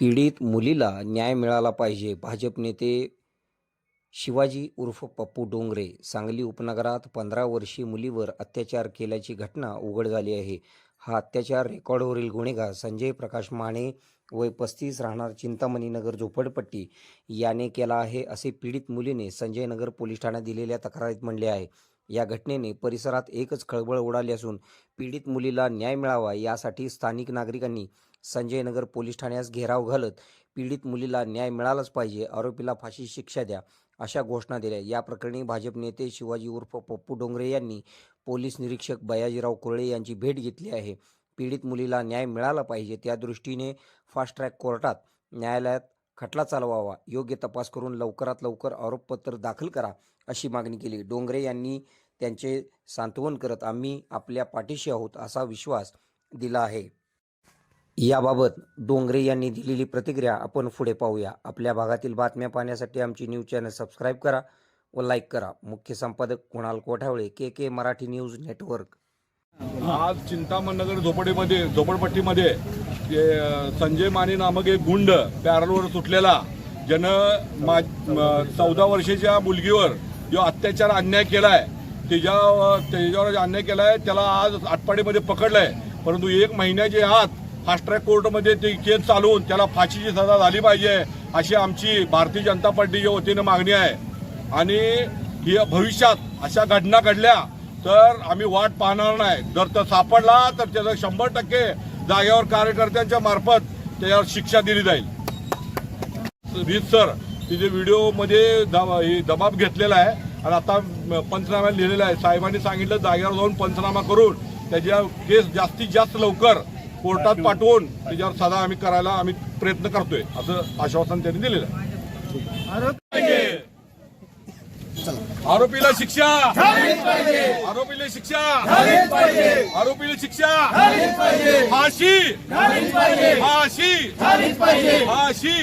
पीडित मुलीला न्याय मिळाला पाहिजे. भाजप नेते शिवाजी उर्फ पप्पू डोंगरे सांगली उपनगरात पंधरा वर्षीय मुलीवर अत्याचार केल्याची घटना उघड झाली आहे. हा अत्याचार रेकॉर्डवरील गुन्हेगार संजय प्रकाश माने वय पस्तीस राहणार चिंतामणी नगर झोपडपट्टी याने केला आहे असे पीडित मुलीने संजय नगर पोलीस ठाण्यात दिलेल्या तक्रारीत म्हणले आहे. या घटनेने परिसरात एकच खळबळ उडाली असून पीडित मुलीला न्याय मिळावा यासाठी स्थानिक नागरिकांनी संजय नगर पोलीस ठाण्यास घेराव घालत पीडित मुलीला न्याय मिळालाच पाहिजे आरोपीला फाशी शिक्षा द्या अशा घोषणा दिल्या. या प्रकरणी भाजप नेते शिवाजी उर्फ पप्पू डोंगरे यांनी पोलीस निरीक्षक बयाजीराव कुरळे यांची भेट घेतली आहे. पीडित मुलीला न्याय मिळाला पाहिजे त्या दृष्टीने फास्ट ट्रॅक कोर्टात न्यायालयात खटला चालवावा योग्य तपास करून लवकरात लवकर आरोपपत्र दाखल करा अशी मागणी केली. डोंगरे यांनी त्यांचे सांत्वन करत आम्ही आपल्या पाठीशी आहोत असा विश्वास दिला आहे. याबाबत डोंगरे यांनी दिलेली प्रतिक्रिया आपण पुढे पाहूया. आपल्या भागातील बातम्या पाहण्यासाठी आमची न्यूज चॅनल सबस्क्राईब करा व लाईक करा. मुख्य संपादक Kunal Kothavale K K Marathi news network. आज चिंतामणनगर झोपडीमध्ये झोपडपट्टीमध्ये संजय माने नामक एक गुंड पॅरलवर सुटलेला. ज्यानं मा चौदा वर्षाच्या मुलगीवर जो अत्याचार अन्याय केलाय. त्याच्या त्याच्यावर अन्याय केलाय त्याला आज आटपाडीमध्ये पकडलंय. परंतु एक महिन्याच्या आत फास्ट ट्रॅक कोर्टमध्ये ती केस चालवून त्याला फाशीची सजा झाली पाहिजे अशी आमची भारतीय जनता पार्टीच्या वतीनं मागणी आहे. आणि ही भविष्यात अशा घटना घडल्या तर आम्ही वाट पाहणार नाही. जर तो सापडला तर त्याचं शंभर टक्के जागेवर कार्यकर्त्यांच्या मार्फत त्याच्यावर शिक्षा दिली जाईल. रीत सर तिथे व्हिडिओमध्ये हे दबाब घेतलेला आहे. आणि आता पंचनाम्यात लिहिलेला आहे. साहेबांनी सांगितलं जागेवर जाऊन पंचनामा करून त्याच्या केस जास्तीत जास्त लवकर कोर्टात पाठवून. त्याच्यावर सजा आम्ही करायला आम्ही प्रयत्न करतोय असं आश्वासन त्यांनी दिलेलं आहे. आरोपीला शिक्षा! आरोपीला शिक्षा! आरोपीला शिक्षा! फाशी! फाशी! फाशी!